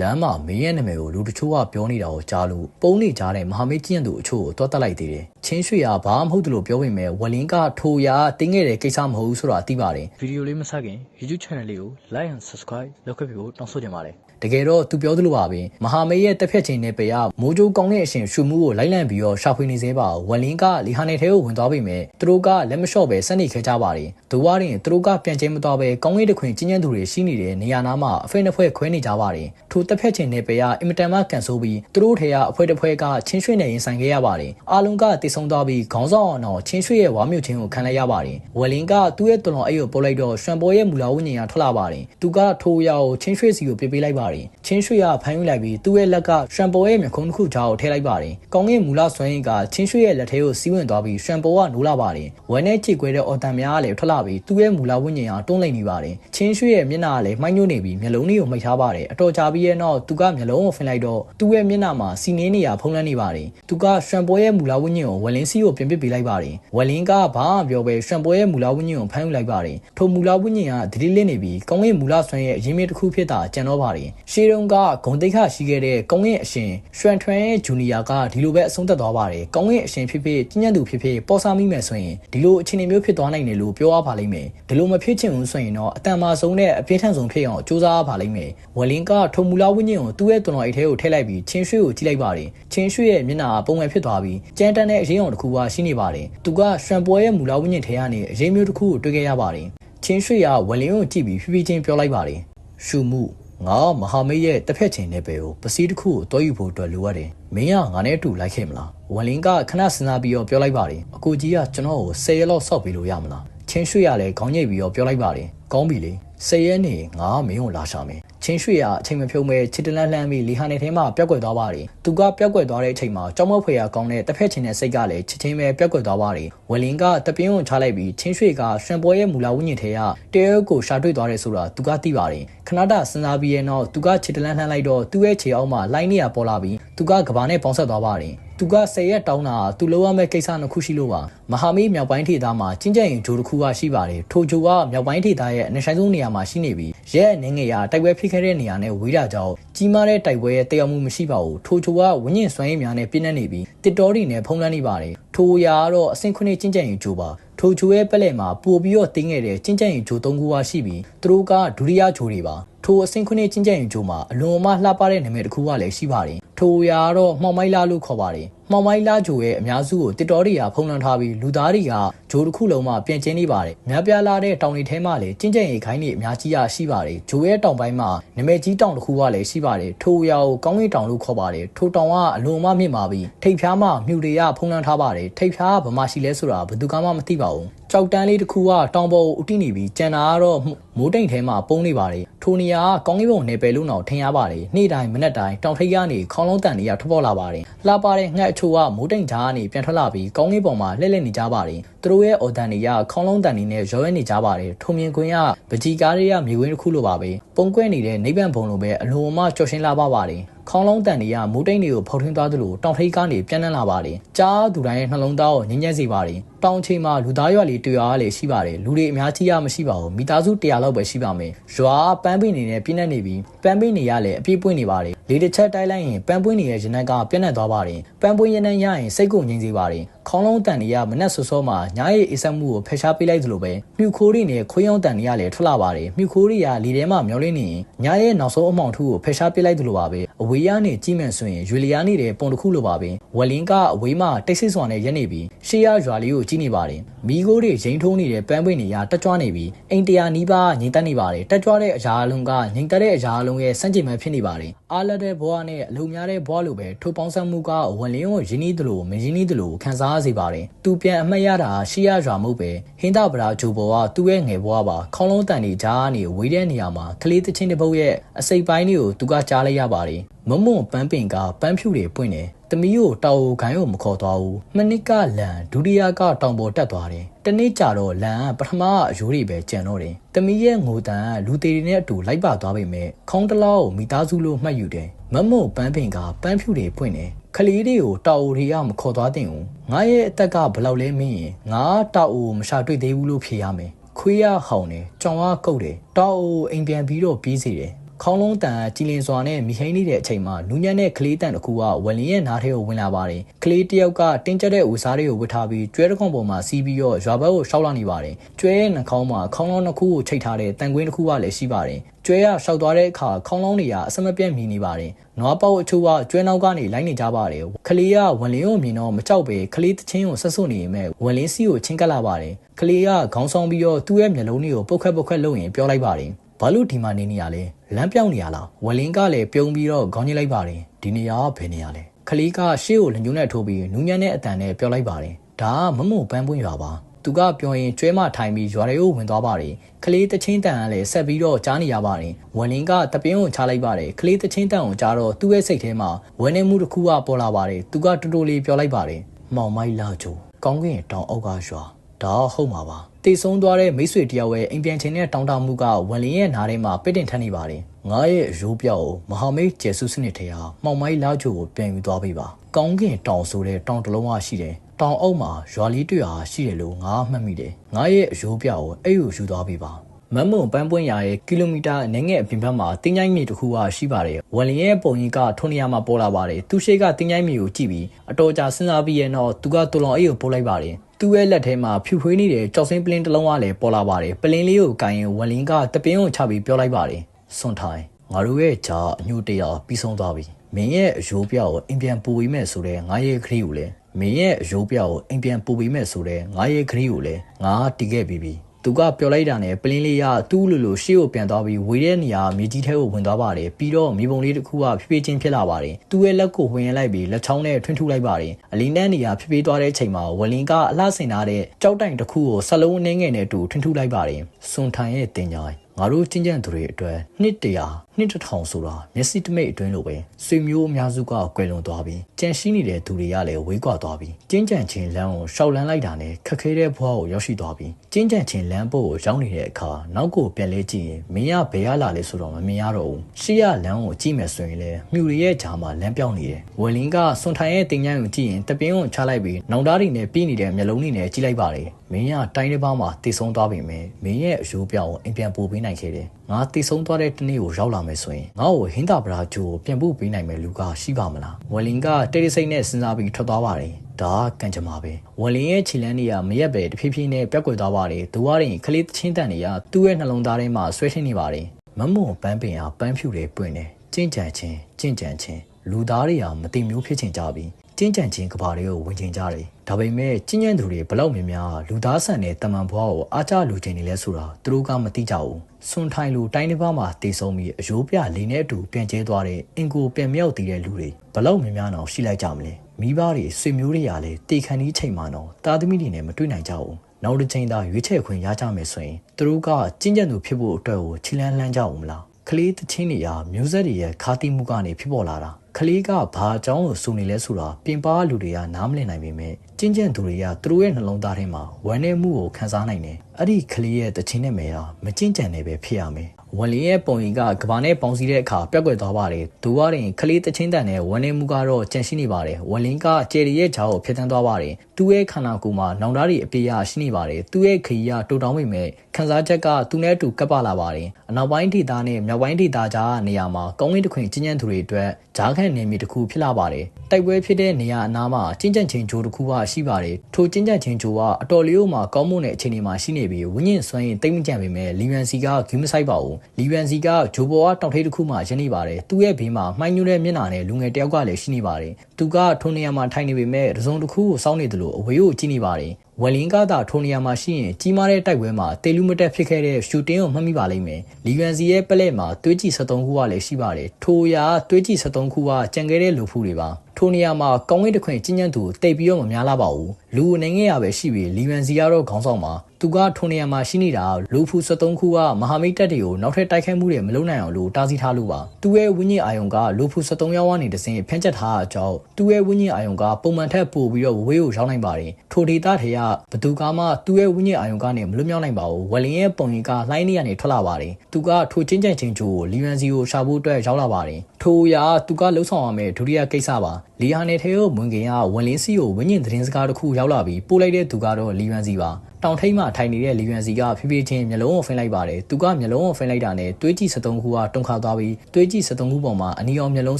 လမ်းမှာမင်းရဲ့နာမည်ကိုလူတချို့ကပြောနေတာကိုကြားလို့ပုံနေကြတဲ့မဟာမိတ်ကျင့်သူအချို့ကိုတွားတက်လိုက်သေးတယ်ချင်းရွှေကဘာမှမဟုတ်တယ်လို့ပြောပေမဲ့ဝလင်းကထိုရာတင်းခဲ့တဲ့ကိစ္စမဟုတ်ဘူးဆိုတာသိပါတယ်ဗီဒီယိုလေးမဆက်ခင် YouTube channel လေးကို like and subscribe လုပ်ခဲ့ပြီးဖို့တောင်းဆိုချင်ပါတယ် တကယ်တော့သူပြောသလိုပါပဲမဟာမိတ်ရဲ့တက်ဖြတ်ခြင်းနဲ့ပေရမိုးကြိုးကောင်းတဲ့အရှင်ရှုမှုကိုလိုက်လံပြီးတော့ရှာဖွေနေသေးပါဝလင်းကလီဟာနယ်ထဲကိုဝင်သွားပေမဲ့သူတို့ကလက်မလျှော့ပဲစနေခဲ့ကြပါတယ်ဒိုဝါရင်သူတို့ကပြန်ချင်းမသွားပဲကောင်းကင်တခွင်ကျဉ်းကျဉ်းသူတွေရှိနေတဲ့နေရာနားမှာအဖွဲနှစ်ဖွဲခွဲနေကြပါတယ်ထိုတက်ဖြတ်ခြင်းနဲ့ပေရအင်မတန်မှကန်ဆိုးပြီးသူတို့ထဲကအဖွဲတစ်ဖွဲကချင်းရွှေနဲ့ရင်ဆိုင်ခဲ့ရပါတယ်အားလုံးကတည်ဆုံသွားပြီးခေါင်းဆောင်အောင်တော့ချင်းရွှေရဲ့ဝါမြုပ်ခြင်းကိုခံလိုက်ရပါတယ်ဝလင်းကသူ့ရဲ့တော်တော်အဲ့ကိုပို့လိုက်တော့ရွှံပေါ်ရဲ့မူလာဝိညာဉ်ကထွက်လာပါတယ်သူကထိုးရကိုချင်းရွှေစီကိုပြပေးလိုက်ပါတယ်ချင်းရွှေကဖမ်းယူလိုက်ပြီးသူ့ရဲ့လက်ကရွှံပေါ်ရဲ့မျက်ခုံးတစ်ခုကြားကိုထည့်လိုက်ပါတယ်ကောင်းကင်မူလာဆွမ်းရင်ကချင်းရွှေရဲ့လက်ထဲကိုစီးဝင်သွားပြီးရွှံပေါ်ကနိုးလာပါတယ်ဝဲနဲ့ချေကွဲတဲ့အော်တန်များကလည်းထွက်လာပြီးသူ့ရဲ့မူလာဝိညာဉ်ကတွန်းလိုက်နေပါတယ်ချင်းရွှေရဲ့မျက်နှာကလည်းမှိုင်းညွတ်နေပြီးမျက်လုံးလေးကိုမှိတ်ထားပါတယ်အတော်ကြာပြီးရဲ့နောက်သူကမျက်လုံးကိုဖင်လိုက်တော့သူ့ရဲ့မျက်နှာမှာစီနေနေရဖုံးလန်းနေပါတယ်သူကရွှံပေါ်ရဲ့မူလာဝိညာဉ်ကိုဝလင်းစီကိုပြင်ပစ်ပေးလိုက်ပါတယ်ဝလင်းကဘာမှပြောပဲရွှံပေါ်ရဲ့မူလာဝိညာဉ်ကိုဖမ်းယူလိုက်ပါတယ်ထိုမူလာဝိညာဉ်ကဒတိလစ်နေပြီးကောင်းကင်မူလာဆွမ်းရဲ့အရင်းမြစ်တစ်ခုဖြစ်တာကြံတော့ပါတယ်ရှေးတုန်းကဂုံတိတ်ခရှိခဲ့တဲ့ကောင်းကင်အရှင်ရွှန်ထွန်းရဲ့ဂျူနီယာကဒီလိုပဲအဆုံးသတ်သွားပါတယ်ကောင်းကင်အရှင်ဖြစ်ဖြစ်ကျဉ်းညံ့သူဖြစ်ဖြစ်ပေါ်စားမိမယ်ဆိုရင်ဒီလိုအခြေအနေမျိုးဖြစ်သွားနိုင်တယ်လို့ပြောရပါလိမ့်မယ်ဒီလိုမဖြစ်ချင်ဘူးဆိုရင်တော့အတန်မာဆုံးနဲ့အပြင်းထန်ဆုံးဖြစ်အောင်စူးစမ်းရပါလိမ့်မယ်ဝလင်းကထိုမူလာဝိညာဉ်ကိုသူ့ရဲ့တော်တော်အိတ်ထဲကိုထည့်လိုက်ပြီးချင်းရွှေကိုကြည့်လိုက်ပါတယ်ချင်းရွှေရဲ့မျက်နှာပုံမှန်ဖြစ်သွားပြီးကြမ်းတမ်းတဲ့အရေးအောင်တစ်ခုကရှိနေပါတယ်သူကရွှန်ပွဲရဲ့မူလာဝိညာဉ်ထဲကနေအရေးမျိုးတစ်ခုကိုတွေ့ခဲ့ရပါတယ်ချင်းရွှေကဝလင်းကိုကြည့်ပြီးဖြည်းဖြည်းချင်းပြောလိုက်ပါတယ်ရှုမှု ငါမဟာမိတ်ရဲ့တစ်ဖက်ချင်းနဲ့ပဲကိုပစီတစ်ခုကိုတွဲယူဖို့အတွက်လိုအပ်တယ်မင်းကငါနဲ့အတူလိုက်ခဲ့မလားဝလင်းကခဏစဉ်းစားပြီးတော့ပြောလိုက်ပါတယ်အကိုကြီးကကျွန်တော်ကို10ရက်လောက်စောက်ပြီးလို့ရမလားချင်းရွှေရလည်းခေါင်းညိတ်ပြီးတော့ပြောလိုက်ပါတယ်ကောင်းပြီလေ10ရက်နေငါမင်းကိုလာရှာမယ် ချင်းရွှေရအချိန်မဖြုံးမဲ့ချစ်တလန်းလှမ်းပြီးလီဟာနေထဲမှာပျောက်ကွယ်သွားပါတယ်သူကပျောက်ကွယ်သွားတဲ့အချိန်မှာကြောက်မဖွယ်ရကောင်းတဲ့တစ်ဖက်ချင်းတဲ့စိတ်ကလည်းချစ်ချင်းပဲပျောက်ကွယ်သွားပါတယ်ဝလင်းကတပင်းကိုချလိုက်ပြီးချင်းရွှေကရွှံပွဲရဲ့မူလာဝိညာဉ်ထဲကတဲရဲကိုရှာတွေ့သွားတယ်ဆိုတာသူကသိပါတယ်ခဏတာစဉ်းစားပြီးရဲ့နောက်သူကချစ်တလန်းလှမ်းလိုက်တော့သူ့ရဲ့ခြေအောက်မှာလိုင်းနေရပေါ်လာပြီးသူကကဘာနဲ့ပေါင်းဆက်သွားပါတယ် သူက10ရက်တောင်းတာသူလိုရမယ့်ကိစ္စနှစ်ခုရှိလို့ပါမဟာမိတ်မြောက်ပိုင်းဒေသမှာကျင်းကျင်ရင်ဂျိုတစ်ခုကရှိပါတယ်ထိုဂျိုကမြောက်ပိုင်းဒေသရဲ့အနက်ဆိုင်ဆုံးနေရာမှာရှိနေပြီးရဲအနေငယ်ရာတိုက်ပွဲဖြစ်ခဲ့တဲ့နေရာနဲ့ဝေးတာကြောင့်ကြီးမားတဲ့တိုက်ပွဲရဲ့တည်ရောက်မှုမရှိပါဘူးထိုဂျိုကဝင်းကျင်စွမ်းရည်များနဲ့ပြည့်နှက်နေပြီးတစ်တော်ရီနဲ့ဖုံးလန်းနေပါတယ်ထိုရာကတော့အဆင့်ခုနှစ်ကျင်းကျင်ရင်ဂျိုပါထိုဂျိုရဲ့ပက်လက်မှာပို့ပြီးတော့တင်းခဲ့တဲ့ကျင်းကျင်ရင်ဂျို၃ခုကရှိပြီးသူတို့ကဒုတိယဂျိုတွေပါ ထိုအဆင့်ခုနှစ်ကျင်းကျင်ရင်ဂျိုမှာအလွန်အမလှပတဲ့နာမည်တစ်ခုကလည်းရှိပါတယ်ထိုရာကတော့မှောင်မိုက်လာလို့ခေါ်ပါတယ်မှောင်မိုက်လာဂျိုရဲ့အများစုကိုတစ်တော်ရီယာဖုံးလွှမ်းထားပြီးလူသားတွေကဂျိုတစ်ခုလုံးမှာပြင်ကျင်းနေပါတယ်များပြားလာတဲ့တောင်တွေထဲမှာလည်းကျင်းကျင်ရီခိုင်းတွေအများကြီးရရှိပါတယ်ဂျိုရဲ့တောင်ပိုင်းမှာနာမည်ကြီးတောင်တစ်ခုကလည်းရှိပါတယ်ထိုရာကိုကောင်းကင်တောင်လို့ခေါ်ပါတယ်ထိုတောင်ကအလွန်အမမြင့်ပါပြီးထိပ်ဖျားမှာမြူတွေကဖုံးလွှမ်းထားပါတယ်ထိပ်ဖျားကဘာမှရှိလဲဆိုတာဘယ်သူမှမသိပါဘူး ကြောက်တန်းလေးတစ်ခုကတောင်ပေါ်ကိုဥတီနေပြီးကြံတာကတော့မိုးတိမ်ထဲမှာပုံနေပါတယ်ထိုနေရာကကောင်းကင်ဘုံနယ်ပယ်လို့တော့ထင်ရပါတယ်နေ့တိုင်းမနက်တိုင်းတောင်ထိပ်ကနေခေါင်းလုံးတန်တွေကထွက်ပေါ်လာပါတယ်လှပတဲ့ငှက်အချို့ကမိုးတိမ်ဓာတ်ကနေပြန်ထွက်လာပြီးကောင်းကင်ဘုံမှာလှည့်လည်နေကြပါတယ် သူတို့ရဲ့အော်တန်တွေကခေါင်းလုံးတန်တွေနဲ့ရောရဲနေကြပါတယ်ထုံမြင်ကွင်းကပကြီကားတွေကမြေကွင်းတစ်ခုလိုပါပဲပုံကွဲနေတဲ့နိဗ္ဗာန်ဘုံလိုပဲအလိုအမကြော်ရှင်းလာပါပါတယ်ခေါင်းလုံးတန်တွေကမိုးတိမ်တွေကိုဖောက်ထွင်းသွားသလိုတောင်ထိပ်ကနေပြန်နှံ့လာပါတယ်ကြားသူတိုင်းရဲ့နှလုံးသားကိုငြင်းညက်စေပါတယ်တောင်ချိန်မှာလူသားရွာလေးတွေ့ရလေရှိပါတယ်လူတွေအများကြီးရမရှိပါဘူးမိသားစု100လောက်ပဲရှိပါမယ်ရွာပန်းပိနေနဲ့ပြင်းနေနေပြီးပန်းပိနေရလည်းအပြည့်ပွင့်နေပါတယ်လေတစ်ချက်တိုက်လိုက်ရင်ပန်းပွင့်နေတဲ့ရနက်ကပြန့်နှံ့သွားပါတယ်ပန်းပွင့်ရနက်ရရင်စိတ်ကိုငြိမ်စေပါတယ်ခေါင်းလုံးတန်တွေကမနက်စောစောမှာညာရဲ့အေးဆက်မှုကိုဖယ်ရှားပေးလိုက်သလိုပဲမြူခိုးတွေနဲ့ခွေးရောင်တန်တွေကလည်းထွက်လာပါတယ်မြူခိုးတွေကလေထဲမှာမျောလင်းနေရင်ညာရဲ့နောက်ဆုံးအမောင်ထုကိုဖယ်ရှားပေးလိုက်သလိုပါပဲအဝေးရနေကြီးမှန်ဆိုရင်ရွေလျားနေတဲ့ပုံတစ်ခုလိုပါပဲဝလင်းကအဝေးမှာတိတ်ဆိတ်စွာနဲ့ရက်နေပြီးရှေးရရွာလေးကိုကြီးနေပါတယ်မိခိုးတွေရိမ့်ထုံးနေတဲ့ပန်းပွင့်တွေကတက်ကြွနေပြီးအိမ်တရာနီးပါးငြိမ်သက်နေပါတယ်တက်ကြွတဲ့အရာအလုံးကငြိမ်သက်တဲ့အရာအလုံးရဲ့စန့်ကျင်ဘက်ဖြစ်နေပါတယ် အားလက်တဲ့ဘဝနဲ့အလုံများတဲ့ဘဝလိုပဲထိုပေါင်းစပ်မှုကဝလင်းကိုရင်းနှီးသလိုမရင်းနှီးသလိုခံစားရစေပါတယ်သူပြန်အမှတ်ရတာရှေးရရွာမဟုတ်ပဲဟင်းတပရာဂျိုဘောကသူ့ရဲ့ငယ်ဘဝပါခေါင်းလုံးတန်နေကြားနေဝေးတဲ့နေရာမှာကလေးတချင်းတစ်ပုတ်ရဲ့အစိပ်ပိုင်းတွေကိုသူကကြားလိုက်ရပါတယ်မမွန်ပန်းပင်ကပန်းဖြူတွေပွင့်တယ်တမီးကိုတောင်ခိုင်းကိုမခေါ်သွားဘူးမနစ်ကလန်ဒုတိယကတောင်ပေါ်တက်သွားတယ်တနေ့ကြတော့လန်ကပထမကအယိုးတွေပဲကြံတော့တယ်တမီးရဲ့ငိုတန်ကလူသေးတွေနဲ့အတူလိုက်ပါသွားပေမဲ့ခေါင်းတလောက်ကိုမိသားစုလို့မှတ်ယူတယ်မမွန်ပန်းပင်ကပန်းဖြူတွေပွင့်တယ်ခလီးတွေကိုတောက်အိုတွေကမခေါ်သွားတင်ဘူးငါရဲ့အသက်ကဘယ်လောက်လဲမင်းရင်ငါတောက်အိုမရှာတွေ့သေးဘူးလို့ဖြေရမယ်ခွေးရဟောင်းတယ်ကြောင်ရကုတ်တယ်တောက်အိုအိမ်ပြန်ပြီးတော့ပြီးစီတယ် ခေါင်းလုံးတန်ကြီးလင်စွာနဲ့မိဟိန်းနေတဲ့အချိန်မှာနူးညံ့တဲ့ကလေးတန်တစ်ခုကဝလင်ရဲ့နားထဲကိုဝင်လာပါတယ်ကလေးတစ်ယောက်ကတင်းကျပ်တဲ့ဦးစားတွေကိုဝတ်ထားပြီးကျွဲတစ်ခွန်ပေါ်မှာစီးပြီးတော့ရွာဘက်ကိုရှောက်လာနေပါတယ်ကျွဲရဲ့နှာခေါင်းမှာခေါင်းလုံးတစ်ခုကိုချိတ်ထားတဲ့တန်ကွင်းတစ်ခုကလည်းရှိပါတယ်ကျွဲကရှောက်သွားတဲ့အခါခေါင်းလုံးတွေကအစမပြတ်မြည်နေပါတယ်။နွားပေါက်အချို့ကကျွဲနောက်ကနေလိုက်နေကြပါတယ်။ခလေးကဝင်လင်းကိုမြင်တော့မကြောက်ပဲခလေးတချင်းကိုဆက်ဆွနေရင်မဲ့ဝင်လင်းစီကိုချင်းကပ်လာပါတယ်။ခလေးကခေါင်းဆောင်ပြီးတော့သူ့ရဲ့မျက်လုံးတွေကိုပုတ်ခတ်ပုတ်ခတ်လုပ်ရင်ပြောလိုက်ပါတယ်။ ဘာလို့ဒီမှာနေနေရလဲလမ်းပြောင်းနေရလားဝလင်းကလည်းပြုံးပြီးတော့ခေါင်းကြီးလိုက်ပါတယ်ဒီနေရာကဘယ်နေရာလဲခလေးကရှေ့ကိုလညွန်းနဲ့ထိုးပြီးနူးညံ့တဲ့အတန်နဲ့ပြောလိုက်ပါတယ်ဒါကမမုံပန်းပွင့်ရွာပါသူကပြောရင်ကျွဲမထိုင်ပြီးရွာတွေကိုဝင်သွားပါတယ်ကလေးတချင်းတန်ကလည်းဆက်ပြီးတော့ကြားနေရပါတယ်ဝန်လင်းကတပင်းကိုချလိုက်ပါတယ်ကလေးတချင်းတန်ကိုကြားတော့သူ့ရဲ့စိတ်ထဲမှာဝန်းနေမှုတစ်ခုကပေါ်လာပါတယ်သူကတူတူလေးပြောလိုက်ပါတယ်မောင်မိုက်လာချိုကောင်းကင်တောင်အောက်ကရွာ ဒါဟုတ်မှာပါတေဆုံးသွားတဲ့မိတ်ဆွေတယောက်ရဲ့အိမ်ပြန်ချင်းနဲ့တောင်းတမှုကဝန်လင်းရဲ့နားထဲမှာပစ်တင်ထမ်းနေပါတယ်ငါရဲ့ရိုးပြောက်ကိုမဟာမိတ်ကျဲဆုစနစ်ထဲဟာမှောင်မိုက်လာချိုကိုပြန်ယူသွားပေးပါကောင်းကင်တောင်ဆိုတဲ့တောင်တလုံးကရှိတယ်တောင်အုပ်မှာရွာလေးတွေ့ဟာရှိတယ်လို့ငါမှတ်မိတယ်ငါရဲ့အရိုးပြောက်ကိုအဲ့ကိုယူသွားပေးပါမမုံပန်းပွင့်ရရဲ့ကီလိုမီတာအနည်းငယ်အပြင်ဘက်မှာတင်းချိုင်းမြေတစ်ခုကရှိပါတယ်။ဝလင်ရဲ့ပုံကြီးကထုံနေရာမှာပေါ်လာပါတယ်။သူရှိကတင်းချိုင်းမြေကိုကြည့်ပြီးအတော်ကြာစဉ်းစားပြီးရဲ့နောက်သူကတူလောင်အိတ်ကိုပို့လိုက်ပါတယ်။ သူ့ရဲ့လက်ထဲမှာဖြူဖွေးနေတဲ့ကြောက်စင်းပလင်းတစ်လုံးကလည်းပေါ်လာပါတယ်။ပလင်းလေးကိုကိုင်ရင်ဝလင်ကတပင်းကိုချပြီးပြောလိုက်ပါတယ်။စွန်ထိုင်ငါတို့ရဲ့ဂျာအညိုတရားပြီးဆုံးသွားပြီ။မင်းရဲ့အယိုးပြောက်ကိုအိမ်ပြန်ပူပြီးမဲ့ဆိုတဲ့ငါရဲ့ခရီးကိုလည်းမင်းရဲ့အယိုးပြောက်ကိုအိမ်ပြန်ပူပြီးမဲ့ဆိုတဲ့ငါရဲ့ခရီးကိုလည်းငါတီးခဲ့ပြီးပြီ သူကပြောလိုက်တာနဲ့ပလင်းလေးကသူ့လိုလိုရှေ့ကိုပြန်သွားပြီးဝေးတဲ့နေရာမြေကြီးထဲကိုဝင်သွားပါတယ်ပြီးတော့မြေပုံလေးတစ်ခုကဖြည်းဖြည်းချင်းဖြစ်လာပါတယ်သူ့ရဲ့လက်ကိုဝင်ရလိုက်ပြီးလက်ချောင်းနဲ့ထွန်းထူလိုက်ပါတယ်အလင်းတန်းနေရာဖြည်းဖြည်းသွားတဲ့အချိန်မှာဝလင်ကအလှဆင်ထားတဲ့ကြောက်တိုင်တစ်ခုကိုဆလုံးအနှင်းငယ်နဲ့တူထွန်းထူလိုက်ပါတယ်စွန်ထိုင်ရဲ့တင်ကြိုင်ငါတို့ချင်းချန်သူတွေအတွက်နှစ်တရာနှစ်တထောင်ဆိုတာမျက်စိတမိတ်အတွင်းလိုပဲဆွေမျိုးအများစုကကွယ်လွန်သွားပြီးကြံရှိနေတဲ့သူတွေကလည်းဝေးကွာသွားပြီးကျင်းကြံချင်းလမ်းကိုရှောက်လန်းလိုက်တာနဲ့ခက်ခဲတဲ့ဘဝကိုရောက်ရှိသွားပြီးကျင်းကြံချင်းလမ်းပို့ကိုရောက်နေတဲ့အခါနောက်ကိုပြန်လဲကြည့်ရင်မင်းရဘယ်ရလာလဲဆိုတော့မမြင်ရတော့ဘူးရှေ့ရလမ်းကိုကြည့်မယ်ဆိုရင်လည်းမြူရရဲ့ဂျာမှာလမ်းပြောင်းနေတယ်ဝယ်လင်းကစွန်ထိုင်ရဲ့တင်ញမ်းကိုကြည့်ရင်တပင်းကိုချလိုက်ပြီးနောင်သားတွေနဲ့ပြီးနေတဲ့မျက်လုံးတွေနဲ့ကြည့်လိုက်ပါတယ်မင်းရတိုင်းတစ်ပါးမှာတည်ဆုံးသွားပြီမယ်မင်းရဲ့အယိုးပြောင်းကိုအိမ်ပြန်ပို့ပေးနိုင်ခဲ့တယ် ငါတည်ဆုံးသွားတဲ့တနေ့ကိုရောက်လာမယ်ဆိုရင်ငါ့ကိုဟင်းတာပရာဂျိုကိုပြန်ပို့ပေးနိုင်မယ်လူကရှိပါမလားဝယ်လင်ကတိတ်တိတ်ဆိတ်နဲ့စဉ်းစားပြီးထွက်သွားပါတယ်ဒါကံကြမ္မာပဲဝယ်လင်ရဲ့ခြေလန်းတွေကမရက်ပဲတဖြည်းဖြည်းနဲ့ပြက်ကွယ်သွားပါတယ်သူကရင်ခလေးချင်းတန်တွေကသူ့ရဲ့နှလုံးသားထဲမှာဆွဲထင်းနေပါတယ်မမုံပန်းပင်ဟာပန်းဖြူတွေပွင့်တယ်ကြင့်ကြံချင်းကြင့်ကြံချင်းလူသားတွေဟာမတိမျိုးဖြစ်ချင်ကြပြီးကျင်းကြံချင်းကဘာတွေကိုဝင်ချင်ကြတယ်ဒါပေမဲ့ကျင်းညံသူတွေဘလောက်များများလူသားဆန်တဲ့တမန်ဘွားကိုအားကျလူချင်းနေလဲဆိုတာသူတို့ကမသိကြဘူး စွန်ထိုင်လူတိုင်းတစ်ပါးမှာတည်ဆုံပြီးအယိုးပြလေးနဲ့အတူပြန်ကျဲသွားတဲ့အင်ကိုပြန်မြောက်တည်တဲ့လူတွေဘလောက်များများတော့ရှိလိုက်ကြမလဲမိဘတွေဆွေမျိုးတွေကလည်းတေခန်ဒီချိန်မှာတော့တာသမီတွေနဲ့မတွေ့နိုင်ကြဘူးနောက်တစ်ချိန်သာရွေးချယ်ခွင့်ရကြမယ်ဆိုရင်သူတို့ကကျင်းကျန်သူဖြစ်ဖို့အတွက်ကိုခြိလန်းလှမ်းကြအောင်မလားကလေးတချင်းတွေရာမျိုးဆက်တွေရဲ့ခါတိမှုကနေဖြစ်ပေါ်လာတာကလေးကဘာအကြောင်းကိုစုံနေလဲဆိုတာပြင်ပလူတွေကနားမလည်နိုင်ပေမဲ့ ကျင့်ကြံသူတွေကသူတို့ရဲ့နှလုံးသားထဲမှာဝမ်းနည်းမှုကိုခံစားနိုင်တယ်အဲ့ဒီကလေးရဲ့တခြင်းနဲ့မယ်ဟာမကျင့်ကြံနေပဲဖြစ်ရမယ်ဝန်လင်းရဲ့ပုံရိပ်ကကဘာနဲ့ပေါင်းစည်းတဲ့အခါပြက်ကွက်သွားပါတယ်။ဒူဝါရင်ခလေးတချင်းတန်နဲ့ဝန်နေမှုကတော့ကြန့်ရှိနေပါတယ်။ဝန်လင်းကကျယ်ရီရဲ့ဂျာကိုဖျက်ဆီးသွားပါတယ်။သူ့ရဲ့ခန္ဓာကိုယ်မှာနောင်တရီအပြည့်ရရှိနေပါတယ်။သူ့ရဲ့ခရီးကတူတောင်းမိမဲ့ခံစားချက်ကသူနဲ့အတူကပ်ပါလာပါတယ်။အနောက်ပိုင်းဒေသနဲ့မြောက်ပိုင်းဒေသကြားကနေရာမှာကောင်းကင်တခွင်ကျဉ်းကျဉ်သူတွေအတွက်ဂျားခန့်နေမီတစ်ခုဖြစ်လာပါတယ်။တိုက်ပွဲဖြစ်တဲ့နေရာအနားမှာကျဉ်းကျဉ်ချင်းဂျိုတစ်ခုကရှိပါတယ်။ထိုကျဉ်းကျဉ်ချင်းဂျိုကအတော်လေးမှာကောင်းမွန်တဲ့အခြေအနေမှာရှိနေပြီးဝင်းညင်စွမ်းရင်တိတ်မကြံပေမဲ့လီဗန်စီကဂူးမဆိုင်ပါဘူး။လီဗန်စီကဂျိုဘောကတောင်ထိပ်တစ်ခုမှရင်းနေပါတယ်။သူ့ရဲ့ဘေးမှာမှိုင်းညွှဲတဲ့မျက်နှာနဲ့လူငယ်တယောက်ကလည်းရှိနေပါတယ်။သူကထိုနေရာမှာထိုင်နေပေမဲ့တစုံတစ်ခုကိုစောင်းနေတယ်လို့အဝေးကိုကြည့်နေပါတယ်။ဝယ်လင်းကသာထိုနေရာမှာရှိရင်ကြီးမားတဲ့တိုက်ပွဲမှာတေလူမတက်ဖြစ်ခဲ့တဲ့ရှူတင်ကိုမှတ်မိပါလိမ့်မယ်။လီဂန်စီရဲ့ပလက်မှာသွေးကြည်73ခုကလည်းရှိပါတယ်။ထိုရာသွေးကြည်73ခုကကြံခဲ့တဲ့လူဖူးတွေပါ။ ထိုနေရာမှာကောင်းကင်တခွင်ကျဉ်းကျဉ်သူတိတ်ပြီးတော့မများလာပါဘူး။လူအနေငယ်ရပဲရှိပြီးလီဂန်စီကတော့ခေါင်းဆောင်မှာသူကထိုနေရာမှာရှိနေတာလူဖူ73ခုကမဟာမိတ်တပ်တွေကိုနောက်ထပ်တိုက်ခိုက်မှုတွေမလုပ်နိုင်အောင်လို့တားဆီးထားလို့ပါ။သူ့ရဲ့ဝိညာဉ်အာယုံကလူဖူ73ယောက်ကနေတစင်ဖြန့်ချက်ထားတဲ့အကြောင်းသူ့ရဲ့ဝိညာဉ်အာယုံကပုံမှန်ထက်ပိုပြီးတော့ဝေးကိုရောက်နိုင်ပါတယ်။ထိုဒေသထဲကဘသူကမှသူ့ရဲ့ဝိညာဉ်အာယုံကနေမလွတ်မြောက်နိုင်ပါဘူး။ဝယ်လင်ရဲ့ပုံရိပ်ကလှိုင်းနေရနေထွက်လာပါတယ်။သူကထိုချင်းချန်ချင်းချိုကိုလီဗန်စီကိုရှာဖို့အတွက်ရောက်လာပါတယ်။ထိုရာသူကလှုပ်ဆောင်ရမယ့်ဒုတိယကိစ္စပါ။ လီဟာနယ်ထဲကိုဝင်ခင်ကဝန်လင်းစီကိုဝင်းညင်သတင်းစကားတစ်ခုရောက်လာပြီးပို့လိုက်တဲ့သူကတော့လီဗန်စီပါတောင်ထိပ်မှထိုင်နေတဲ့လီယွန်စီကဖြည်းဖြည်းချင်းမျက်လုံးကိုဖင်းလိုက်ပါတယ်သူကမျက်လုံးကိုဖင်းလိုက်တာနဲ့တွေးကြည့်73ခုကတုန်ခါသွားပြီးတွေးကြည့်73ခုပေါ်မှာအနီအောင်မျက်လုံး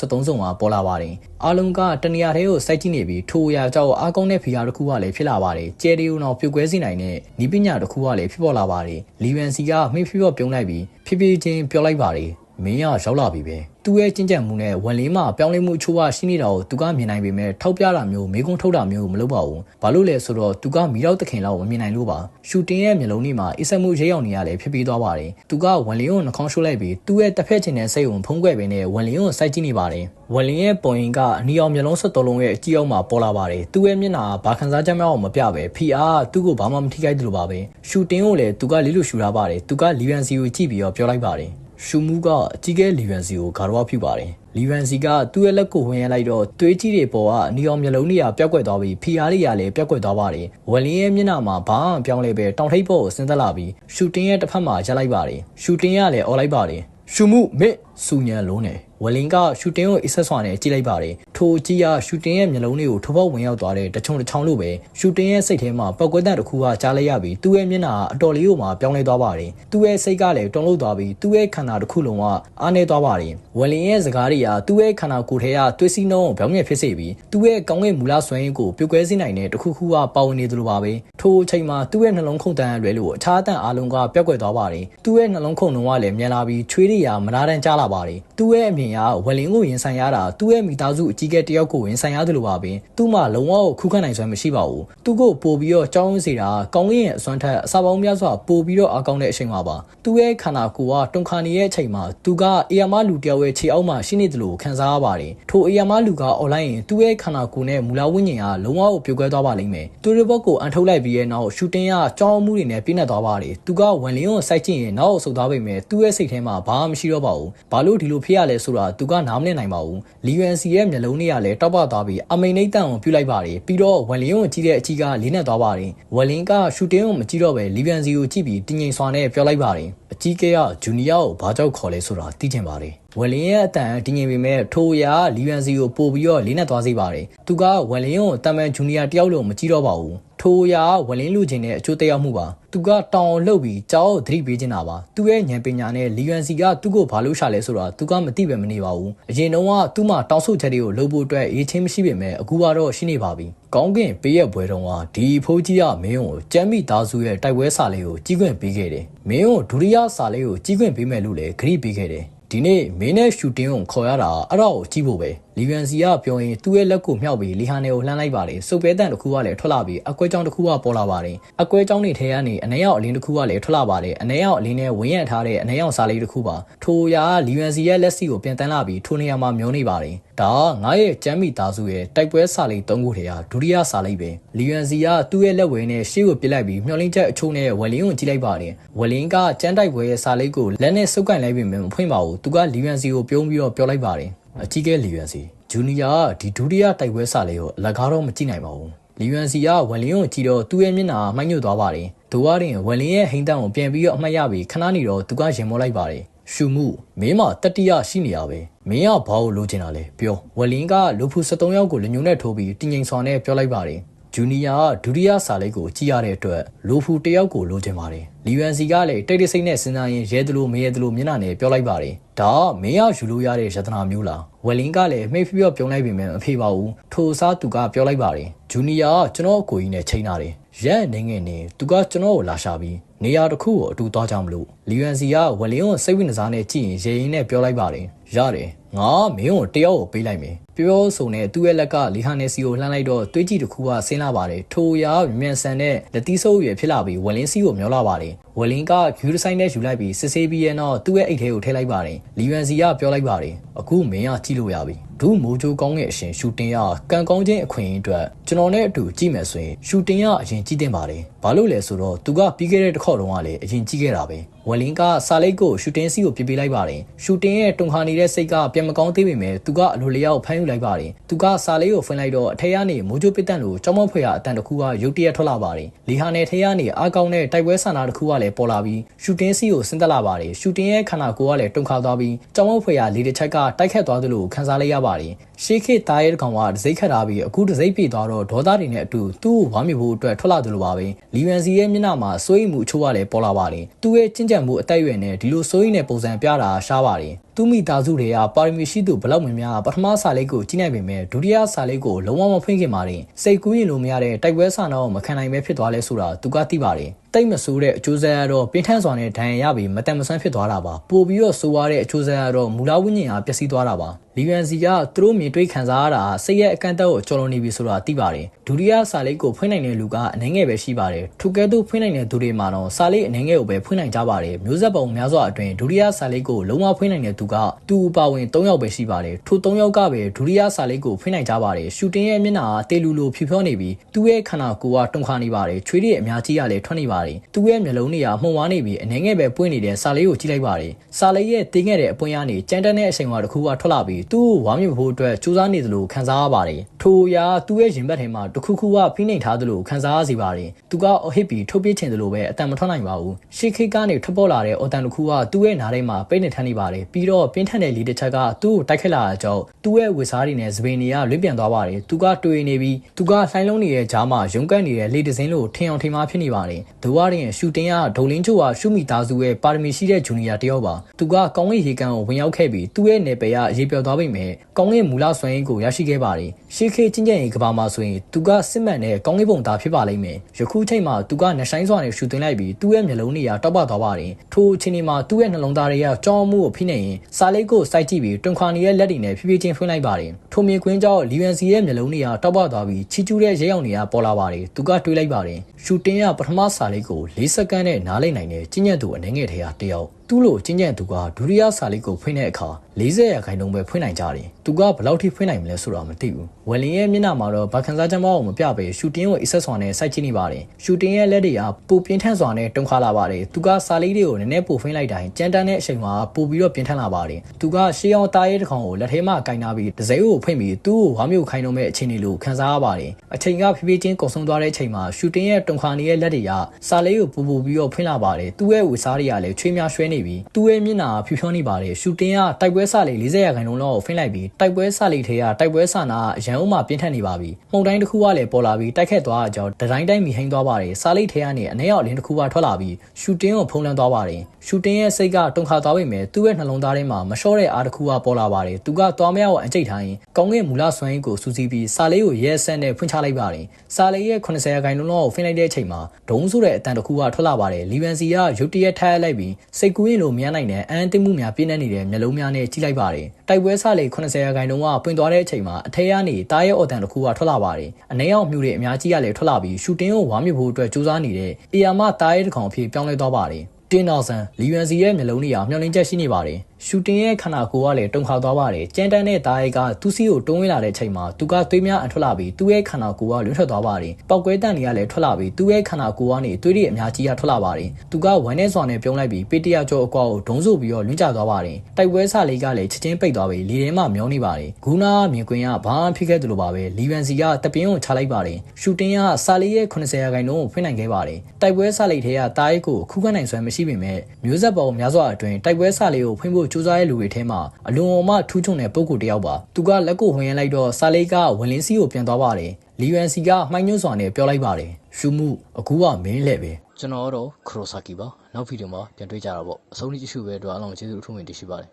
73စုံကပေါ်လာပါတယ်အားလုံးကတနေရာသေးကိုစိုက်ကြည့်နေပြီးထိုအရာကြောင့်အားကောင်းတဲ့ဖီယာတစ်ခုကလည်းဖြစ်လာပါတယ်ကျဲရီဦးနောက်ပြုတ်ကွဲစေနိုင်တဲ့နီးပညာတစ်ခုကလည်းဖြစ်ပေါ်လာပါတယ်လီယွန်စီကမှိဖြည်းဖြည်းပြုံးလိုက်ပြီးဖြည်းဖြည်းချင်းပြောလိုက်ပါတယ် မင်းကရောက်လာပြီပဲသူ့ရဲ့ကျင့်ကြံမှုနဲ့ဝန်လေးမှာပြောင်းလဲမှုအချို့ကရှိနေတာကိုသူကမြင်နိုင်ပေမဲ့ထောက်ပြတာမျိုးမေးခွန်းထုတ်တာမျိုးမလုပ်ပါဘူးဘာလို့လဲဆိုတော့သူကမီတော့တခင်လောက်မမြင်နိုင်လို့ပါရှူတင်ရဲ့မျက်လုံးတွေမှာအစ်ဆက်မှုရိပ်အောင်နေရလဲဖြစ်ပြီးသွားပါတယ်သူကဝန်လေးကိုနှာခေါင်းရှိုးလိုက်ပြီးသူ့ရဲ့တစ်ဖက်ချင်တဲ့စိတ်ကိုဖုံးကွယ်ပင်နဲ့ဝန်လေးကိုစိုက်ကြည့်နေပါတယ်ဝန်လင်းရဲ့ပုံရင်ကအနီအောင်မျက်လုံးဆက်တော်လုံးရဲ့အကြည့်အောက်မှာပေါ်လာပါတယ်သူ့ရဲ့မျက်နှာကဘာခံစားချက်မှအောင်မပြပဲဖီအားသူ့ကိုဘာမှမထိခိုက်သလိုပါပဲရှူတင်ကိုလည်းသူကလေးလိုရှူထားပါတယ်သူကလီဗန်စီကိုကြည့်ပြီးတော့ပြောလိုက်ပါတယ် ရှူမူကအကြီးကဲလီဗန်စီကိုဂါရဝပြုပါတယ်လီဗန်စီကသူ့ရဲ့လက်ကိုဝင်ရလိုက်တော့သွေးကြီးတွေပေါ်ကအနီအောင်မျက်လုံးတွေကပျောက်ကွယ်သွားပြီးဖီအားတွေကလည်းပျောက်ကွယ်သွားပါတယ်ဝလင်းရဲ့မျက်နှာမှာဘာမှပြောင်းလဲပဲတောင်ထိပ်ပေါ်ကိုဆင်းသက်လာပြီးရှူတင်ရဲ့တစ်ဖက်မှာရပ်လိုက်ပါတယ်ရှူတင်ကလည်းអော်လိုက်ပါတယ်ရှူမှုမေ စူညံလုံးနေဝလင်ကရှူတင်ကိုအစ်ဆက်ဆွာနဲ့ကြည့်လိုက်ပါတယ်ထိုကြည့်ရရှူတင်ရဲ့မျက်လုံးလေးကိုထိုးပေါက်ဝင်ရောက်သွားတဲ့တချုံတချောင်းလို့ပဲရှူတင်ရဲ့စိတ်ထဲမှာပောက်ကွက်တန်တစ်ခုကကြားလိုက်ရပြီးသူ့ရဲ့မျက်နှာကအတော်လေးကိုမှပြောင်းလဲသွားပါတယ်သူ့ရဲ့စိတ်ကလည်းတွန်းလို့သွားပြီးသူ့ရဲ့ခန္ဓာတစ်ခုလုံးကအားနေသွားပါတယ်ဝလင်ရဲ့စကားတွေကသူ့ရဲ့ခန္ဓာကိုယ်ထဲကသွေးစည်းနှုံးကိုပြောင်းမြက်ဖြစ်စေပြီးသူ့ရဲ့ကောင်းကင်မူလဆွဲရင်းကိုပြုတ်ကွဲစေနိုင်တဲ့တစ်ခုခုကပါဝင်နေသလိုပါပဲထိုအချိန်မှာသူ့ရဲ့နှလုံးခုန်တန်းအလွယ်လို့အခြားအတန်အားလုံးကပျောက်ကွယ်သွားပါတယ်သူ့ရဲ့နှလုံးခုန်လုံးကလည်းမြန်လာပြီးချွေးတွေကမနာတမ်းကျလာပါတယ်သူ့ရဲ့အမြင်ကဝလင်ကိုရင်ဆိုင်ရတာသူ့ရဲ့မိသားစုအကြီးအကဲတယောက်ကိုရင်ဆိုင်ရတယ်လို့ပါပဲသူ့မှာလုံးဝခုခံနိုင်စွမ်းမရှိပါဘူးသူ့ကိုပို့ပြီးတော့ကြောင်းရင်းစေတာကောင်းကင်ရဲ့အစွမ်းထက်အစာပေါင်းများစွာပို့ပြီးတော့အကောင်းတဲ့အချိန်မှာပါသူ့ရဲ့ခန္ဓာကိုယ်ကတွန်ခါနေတဲ့အချိန်မှာသူကအေယာမလူတယောက်ရဲ့ခြေအောက်မှာရှိနေတယ်လို့ခံစားရပါတယ်ထိုအေယာမလူကအော်လိုင်းရင်သူ့ရဲ့ခန္ဓာကိုယ်နဲ့မူလဝိညာဉ်ကလုံးဝကိုပြုတ်ကွဲသွားပါလိမ့်မယ်သူတို့ဘက်ကိုအန်ထုတ်လိုက်ပြီးရဲ့နောက်ရှူတင်ကကြောင်းမှုတွေနဲ့ပြည့်နေသွားပါတယ်သူကဝန်လင်းကိုစိုက်ကြည့်ရင်နောက်အဆုတ်သွားပေမဲ့သူ့ရဲ့စိတ်ထဲမှာဘာမှမရှိတော့ပါဘူးဘာလို့ဒီလိုဖြစ်ရလဲဆိုတာသူကနားမလည်နိုင်ပါဘူးလီယွန်စီရဲ့မျက်လုံးတွေကလည်းတောက်ပသွားပြီးအမိန်နှိမ့်တန်ကိုပြုတ်လိုက်ပါတယ်ပြီးတော့ဝန်လင်းကိုကြည့်တဲ့အကြီးကလေးနဲ့သွားပါတယ်ဝန်လင်းကရှူတင်ကိုမကြည့်တော့ပဲလီယွန်စီကိုကြည့်ပြီးတင်းငိမ်စွာနဲ့ပြောလိုက်ပါတယ်အကြီးကဲကဂျူနီယာကိုဘာကြောက်ခေါ်လဲဆိုတာသိချင်ပါတယ်ဝယ်လင်းရဲ့အတန်တင်းငင်ပေမဲ့ထိုအရာလီဗန်စီကိုပို့ပြီးတော့လေးနဲ့သွားစေပါတယ်သူကဝယ်လင်းကိုတမန်ဂျူနီယာတယောက်လုံးမကြည့်တော့ပါဘူးထိုအရာဝယ်လင်းလူချင်းတဲ့အကျိုးသက်ရောက်မှုပါ သူကတောင်လှုပ်ပြီးကြောက်သတိပေးနေတာပါသူရဲ့ဉာဏ်ပညာနဲ့လီဗန်စီကသူ့ကိုဘာလို့ရှာလဲဆိုတာသူကမသိပဲမနေပါဘူးအရင်တုန်းကသူ့မှာတောင်းဆိုချက်တွေကိုလုပ်ဖို့အတွက်အေးချင်းမရှိပေမဲ့အခုကတော့ရှိနေပါပြီကောင်းကင်ပေးရပွဲတုန်းကဒီဖိုးကြီးကမင်းကိုကျမ်းမိသားစုရဲ့တိုက်ပွဲစာလေးကိုကြီးခွင့်ပေးခဲ့တယ်မင်းကိုဒုတိယစာလေးကိုကြီးခွင့်ပေးမယ်လို့လည်းဂရိပေးခဲ့တယ်ဒီနေ့မင်းနဲ့ရှူတင်ကိုခေါ်ရတာအဲ့ဒါကိုကြည့်ဖို့ပဲ လီဗန်စီကပြောရင်သူ့ရဲ့လက်ကိုမြှောက်ပြီးလီဟာနယ်ကိုလှမ်းလိုက်ပါတယ်စုပ်ပဲတန်တစ်ခုကလည်းထွက်လာပြီးအကွဲကြောင်းတစ်ခုကပေါ်လာပါတယ်အကွဲကြောင်းတွေထဲကနေအနက်ရောက်အလင်းတစ်ခုကလည်းထွက်လာပါတယ်အနက်ရောက်အလင်းနဲ့ဝင်းရံထားတဲ့အနက်ရောက်စာလေးတစ်ခုပါထိုရာလီဗန်စီရဲ့လက်စီကိုပြန်တန်းလာပြီးထိုနေရာမှာမျောနေပါတယ်ဒါငါရဲ့ကျမ်းမိသားစုရဲ့တိုက်ပွဲစာလေး၃ခုထဲကဒုတိယစာလေးပဲလီဗန်စီကသူ့ရဲ့လက်ဝဲနဲ့ရှေ့ကိုပစ်လိုက်ပြီးမျောလင်းချက်အချိုးနဲ့ဝယ်လင်းကိုကြည့်လိုက်ပါတယ်ဝယ်လင်းကကျမ်းတိုက်ပွဲရဲ့စာလေးကိုလက်နဲ့စုပ်ကင်လိုက်ပြီးမဖွင့်ပါဘူးသူကလီဗန်စီကိုပြုံးပြီးတော့ပြောလိုက်ပါတယ် အကြီးကဲလီဗန်စီဂျူနီယာကဒီဒုတိယတိုက်ပွဲစာလေးကိုအလကားတော့မကြည့်နိုင်ပါဘူးလီယွန်စီကဝယ်လင်းကိုကြည့်တော့သူ့ရဲ့မျက်နှာမှိုက်ညွတ်သွားပါတယ်။ဒိုဝါရင်ဝယ်လင်းရဲ့ဟိန်းတန်ကိုပြန်ပြီးတော့အမှတ်ရပြီးခဏနေတော့သူကရင်မောလိုက်ပါတယ်။ရှူမှုမင်းမတတိယရှိနေရပဲ။မင်းကဘာကိုလိုချင်တာလဲပြော။ဝယ်လင်းကလူဖူ73ယောက်ကိုလက်ညှိုးနဲ့ထိုးပြီးတင်ငိမ်စွာနဲ့ပြောလိုက်ပါတယ်။ ဂျူနီယာကဒုတိယစာလေးကိုကြည့်ရတဲ့အတွက်လိုဖူတယောက်ကိုလိုချင်ပါတယ်။လီယွန်စီကလည်းတိတ်တိတ်ဆိတ်နဲ့စဉ်းစားရင်ရဲသလိုမရဲသလိုမျက်နှာနဲ့ပြောလိုက်ပါတယ်။ဒါမင်းရယူလို့ရတဲ့ယတနာမျိုးလား။ဝယ်လင်းကလည်းမှိတ်ဖျော့ပြုံးလိုက်ပြီမဲ့မဖေပါဘူး။ထိုစားသူကပြောလိုက်ပါတယ်။ဂျူနီယာကကျွန်တော်အကိုကြီးနဲ့ချိန်တာတယ်။ရက်နေငယ်နေသူကကျွန်တော်ကိုလာရှာပြီးနေရာတစ်ခုကိုအတူသွားကြမလို့လီယွန်စီကဝယ်လင်းကိုစိတ်ဝင်စားနဲ့ကြည့်ရင်ရေရင်နဲ့ပြောလိုက်ပါတယ်။ရတယ် ငါမင်းကိုတယောက်ကိုပေးလိုက်မယ်ပြောဆိုနဲ့သူ့ရဲ့လက်ကလီဟာနယ်စီကိုလှမ်းလိုက်တော့သွေးကြည့်တစ်ခုကဆင်းလာပါတယ်ထိုရာမြန်ဆန်တဲ့လက်သီးဆုပ်ရွယ်ဖြစ်လာပြီးဝယ်လင်းစီကိုမျောလာပါတယ် ဝယ်လင်းကဂျူးဆိုင်နဲ့ယူလိုက်ပြီးစစ်ဆေးပြီးရဲ့နောက်သူ့ရဲ့အိတ်ထဲကိုထည့်လိုက်ပါတယ်လီယွန်စီကပြောလိုက်ပါတယ်အခုမင်းကကြည့်လို့ရပြီဒုမိုးချိုးကောင်းရဲ့အရှင်ရှူတင်ရကန်ကောင်းခြင်းအခွင့်အရေးအတွက်ကျွန်တော်နဲ့အတူကြည့်မယ်ဆိုရင်ရှူတင်ရအရင်ကြည့်တင်ပါတယ်ဘာလို့လဲဆိုတော့သူကပြီးခဲ့တဲ့တစ်ခေါက်တုန်းကလည်းအရင်ကြည့်ခဲ့တာပဲဝယ်လင်းကစာလိတ်ကိုရှူတင်စီကိုပြပေးလိုက်ပါတယ်ရှူတင်ရဲ့တုံခါနေတဲ့စိတ်ကပြန်မကောင်းသေးပေမဲ့သူကအလိုလျောက်ဖမ်းယူလိုက်ပါတယ်သူကစာလေးကိုဖွင့်လိုက်တော့အထက်ကနေမိုးချိုးပစ်တန့်လို့ကြောင်းမဖွေရအတန်တစ်ခုကရုတ်တရက်ထွက်လာပါတယ်လီဟာနယ်ထက်ကနေအားကောင်းတဲ့တိုက်ပွဲဆန္ဒတစ်ခုကလည်းလည်းပေါ်လာပြီးရှူတင်စီကိုဆင်းသက်လာပါတယ်ရှူတင်ရဲ့ခန္ဓာကိုယ်ကလည်းတုန်ခါသွားပြီးကြောင်မုတ်ဖွေရလေတစ်ချက်ကတိုက်ခတ်သွားသလိုခံစားလိုက်ရပါတယ်ရှေးခေတ်သားရဲ့ကောင်ကဒစိတ်ခတ်ထားပြီးအခုဒစိတ်ပြေသွားတော့ဒေါသတွေနဲ့အတူသူ့ကိုဝါမြဖို့အတွက်ထွက်လာသလိုပါပဲလီဗန်စီရဲ့မျက်နှာမှာစိုးရိမ်မှုအချို့ကလည်းပေါ်လာပါတယ်သူ့ရဲ့ကျင့်ကြံမှုအသက်အရွယ်နဲ့ဒီလိုစိုးရိမ်တဲ့ပုံစံပြတာရှားပါတယ်သူမိသားစုတွေကပါရမီရှိသူဘလောက်များများပထမစာလေးကိုကြီးနိုင်ပေမဲ့ဒုတိယစာလေးကိုလုံးဝမဖွင့်ခင်ပါတယ်စိတ်ကူးရင်လို့မရတဲ့တိုက်ပွဲဆာနာကိုမခံနိုင်ပဲဖြစ်သွားလဲဆိုတာသူကသိပါတယ် တိတ်မဆိုးတဲ့အကျိုးဆက်ကတော့ပြင်းထန်စွာနဲ့ဒဏ်ရာရပြီးမတန်မဆန်းဖြစ်သွားတာပါပို့ပြီးတော့ဆိုးရတဲ့အကျိုးဆက်ကတော့မူလဝိညာဉ်အားပျက်စီးသွားတာပါ လီဗန်စီကသူတို့မြင်တွေ့ခံစားရတာစိတ်ရဲ့အကန့်အသတ်ကိုကျော်လွန်နေပြီဆိုတာသိပါတယ်ဒုတိယစာလေးကိုဖွင့်နိုင်တဲ့လူကအနှဲငယ်ပဲရှိပါတယ်ထိုကဲ့သို့ဖွင့်နိုင်တဲ့သူတွေမှာတော့စာလေးအနှဲငယ်ကိုပဲဖွင့်နိုင်ကြပါတယ်မျိုးဆက်ပုံများစွာအတွင်းဒုတိယစာလေးကိုလုံးဝဖွင့်နိုင်တဲ့သူကသူ့ပါဝင်၃ယောက်ပဲရှိပါတယ်ထို၃ယောက်ကပဲဒုတိယစာလေးကိုဖွင့်နိုင်ကြပါတယ်ရှူတင်ရဲ့မျက်နှာကတေလူလိုဖြူဖြောနေပြီးသူ့ရဲ့ခန္ဓာကိုယ်ကတုန်ခါနေပါတယ်ချွေးတွေအများကြီးကလည်းထွက်နေပါတယ်သူ့ရဲ့မျက်လုံးတွေကမှုံဝါးနေပြီးအနေငယ်ပဲပွင့်နေတဲ့စာလေးကိုကြည့်လိုက်ပါတယ်စာလေးရဲ့တင်းခဲ့တဲ့အပွင့်ကနေကြမ်းတမ်းတဲ့အချိန်ကတစ်ခုကထွက်လာပြီးသူ့ကိုဝါမြဖို့အတွက်စူးစမ်းနေသလိုခံစားရပါတယ်ထိုအရာသူ့ရဲ့ရင်ဘတ်ထဲမှာတစ်ခုခုကဖိနှိပ်ထားသလိုခံစားရစီပါတယ်သူကအဟစ်ပြီးထုတ်ပြချင်သလိုပဲအတန်မထွက်နိုင်ပါဘူးရှေ့ခိတ်ကနေထွက်ပေါ်လာတဲ့အော်တန်တစ်ခုကသူ့ရဲ့နားထဲမှာပိတ်နေထမ်းနေပါတယ်ပြီးတော့ပြင်းထန်တဲ့လီတစ်ချက်ကသူ့ကိုတိုက်ခတ်လာတဲ့အကြောင်းသူ့ရဲ့ဝေစားတွေနဲ့စပင်တွေကလွင့်ပြန်သွားပါတယ်သူကတွေ့နေပြီးသူကလှိုင်းလုံးနေတဲ့ဂျားမှာရုံကန့်နေတဲ့လေတစင်းလို့ထင်အောင်ထင်မှားဖြစ်နေပါတယ်ဒိုဝါရင်ရှူတင်ကဒိုလင်းချိုကရှုမီသားစုရဲ့ပါရမီရှိတဲ့ဂျူနီယာတယောက်ပါသူကကောင်းကင်ရေကန်ကိုဝင်ရောက်ခဲ့ပြီးသူ့ရဲ့နယ်ပယ်ကရေပြော်သွားပေမဲ့ကောင်းကင်မူလဆွမ်းရင်းကိုရရှိခဲ့ပါတယ်ရှေးခေတ်ချင်းကျန်ရေကဘာမှာဆိုရင်သူကစစ်မှန်တဲ့ကောင်းကင်ပုံသားဖြစ်ပါလိမ့်မယ်ယခုချိန်မှာသူကနှဆိုင်စွာနဲ့ရှူတင်လိုက်ပြီးသူ့ရဲ့မျက်လုံးတွေကတောက်ပသွားပါတယ်ထိုအချိန်မှာသူ့ရဲ့နှလုံးသားတွေကကြောင်းမှုကိုဖိနေရင်စာလေးကိုစိုက်ကြည့်ပြီးတွန်ခွာနေတဲ့လက်တွေနဲ့ဖြည်းဖြည်းချင်းဖွင့်လိုက်ပါတယ်ထိုမြေကွင်းကြောင့်လီဗန်စီရဲ့မျက်လုံးတွေကတောက်ပသွားပြီးချီကျူးတဲ့ရဲရောင်တွေကပေါ်လာပါတယ်သူကတွေးလိုက်ပါတယ်ရှူတင်ကပထမစာလေးကို၄စက္ကန့်နဲ့နားလိုက်နိုင်တဲ့ကျင့်ညက်သူအနေငယ်ထဲကတယောက် သူ့လိုကျင့်ကြံသူကဒုတိယစာလေးကိုဖွင့်တဲ့အခါ40ရာခိုင်နှုန်းပဲဖွင့်နိုင်ကြတယ်။ သူကဘယ်လောက်ထိဖွင့်နိုင်မလဲဆိုတာမသိဘူး။ဝယ်လင်ရဲ့မျက်နှာမှာတော့ဘာခန်းစားချမ်းမအောင်မပြပေရှူတင်ကိုအဆက်ဆွာနဲ့စိုက်ကြည့်နေပါတယ်။ရှူတင်ရဲ့လက်တွေကပူပြင်းထန်စွာနဲ့တုံခါလာပါတယ်။သူကစာလေးတွေကိုနည်းနည်းပိုဖွင့်လိုက်တိုင်းကြမ်းတမ်းတဲ့အချိန်မှာပိုပြီးတော့ပြင်းထန်လာပါတယ်။သူကရှေးအောင်တားရဲတစ်ခေါင်ကိုလက်ထဲမှာကင်နာပြီးဒဇဲကိုဖွင့်ပြီးသူ့ကိုဝါမျိုးခိုင်းတော့မဲ့အခြေအနေလိုခံစားရပါတယ်။အချိန်ကဖြည်းဖြည်းချင်းကုန်ဆုံးသွားတဲ့အချိန်မှာရှူတင်ရဲ့တုံခါနေရဲ့လက်တွေကစာလေးကိုပူပူပြီးတော့ဖွင့်လာပါတယ်။သူ့ရဲ့ဝေစားတွေကလည်းချွေးများရွှဲနေပြီးသူ့ရဲ့မျက်နှာဖြူဖြောနေပါတယ်။ရှူတင်ကတိုက်ပွဲစလေး40ရာခိုင်နှုန်းလောက်ကိုဖိလိုက်ပြီးတိုက်ပွဲစလေးထဲကတိုက်ပွဲဆာနာရန်အုံးမှာပြင်းထန်နေပါပြီ။မှုန်တိုင်းတစ်ခုကလည်းပေါ်လာပြီးတိုက်ခတ်သွားအကြောင်းဒတိုင်းတိုင်းမိဟိန်းသွားပါတယ်။စာလေးထဲကနေအနေရောက်အလင်းတစ်ခုကထွက်လာပြီးရှူတင်ကိုဖုံးလန်းသွားပါတယ်။ ရှူတင်ရဲ့စိတ်ကတုန်ခါသွားပေမဲ့သူ့ရဲ့နှလုံးသားထဲမှာမလျှော့တဲ့အားတစ်ခုကပေါ်လာပါတယ်။သူကသွားမရအောင်အကြိတ်ထိုင်းကောင်းကင်မူလဆွမ်းရင်းကိုစူးစီးပြီးစာလေးကိုရဲဆန်းနဲ့ဖွင့်ချလိုက်ပါတယ်။စာလေးရဲ့80ရာခိုင်နှုန်းလောက်ကိုဖိလိုက်တဲ့အချိန်မှာဒုံးဆိုတဲ့အတန်တစ်ခုကထွက်လာပါတယ်။လီဗန်စီကရုတ်တရက်ထားလိုက်ပြီးစိတ်ကူးရင်လိုမရနိုင်တဲ့အန်တိမှုများပြင်းနေနေတဲ့မျက်လုံးများနဲ့ကြည့်လိုက်ပါတယ်။တိုက်ပွဲစလေး80ရာခိုင်နှုန်းကပွင့်သွားတဲ့အချိန်မှာအထဲကနေတားရဲ့အော်တန်တစ်ခုကထွက်လာပါတယ်။အနေအောင်မြူတွေအများကြီးကလည်းထွက်လာပြီးရှူတင်ကိုဝါမြဖို့အတွက်စူးစမ်းနေတဲ့အေယာမတားရဲ့တစ်ကောင်အဖြစ်ပြောင်းလဲသွားပါတယ်။ တင်းတော်ဆန်လီယွန်စီရဲ့မျက်လုံးတွေကမျောလင်းချက်ရှိနေပါတယ်ရှူတင်ရဲ့ခန္ဓာကိုယ်ကလည်းတုန်ခါသွားပါတယ်ကြမ်းတမ်းတဲ့သားရိုက်ကသူ့စီကိုတွန်းဝင်လာတဲ့ချိန်မှာသူကသွေးများအထွက်လာပြီးသူ့ရဲ့ခန္ဓာကိုယ်ကလွင့်ထွက်သွားပါတယ်ပောက်ကွဲတန်တွေကလည်းထွက်လာပြီးသူ့ရဲ့ခန္ဓာကိုယ်ကနေသွေးတွေအများကြီးကထွက်လာပါတယ်သူကဝမ်းနဲ့စွာနဲ့ပြုံးလိုက်ပြီးပေတရကျော်အကွာကိုဒုံးဆိုပြီးတော့လွင့်ကျသွားပါတယ်တိုက်ပွဲဆလေးကလည်းချက်ချင်းပိတ်သွားပြီးလေထဲမှာမျောနေပါတယ်ဂူနာမြင်ကွင်းကဘာမှဖြစ်ခဲ့သလိုပါပဲလီဗန်စီကတပင်းကိုချလိုက်ပါတယ်ရှူတင်ကစာလေးရဲ့80ရာခိုင်နှုန်းကိုဖွင့်နိုင်ခဲ့ပါတယ်တိုက်ပွဲဆလေးထဲကတားရိုက်ကိုခုခံနိုင်စွမ်းမရှိပေမဲ့မျိုးဆက်ပေါ်များစွာအတွင်းတိုက်ပွဲဆလေးကိုဖွင့်ဖို့ကြိုးစားတဲ့လူတွေထဲမှာအလွန်အမထူးချွန်တဲ့ပုံကိုတယောက်ပါသူကလက်ကိုဝင်ရလိုက်တော့စာလေးကဝင်လင်းစီကိုပြန်သွားပါတယ်လီယွန်စီကမှိုင်းညွှန်းစွာနဲ့ပြောလိုက်ပါတယ်ရှူမှုအခုကမင်းလှဲ့ပဲကျွန်တော်တော့ခရိုဆာကီပါနောက်ဗီဒီယိုမှာပြန်တွေ့ကြတာပေါ့အဆုံးထိကြည့်ရှုပဲအတွက်အားလုံးကျေးဇူးအထူးတင်ရှိပါတယ်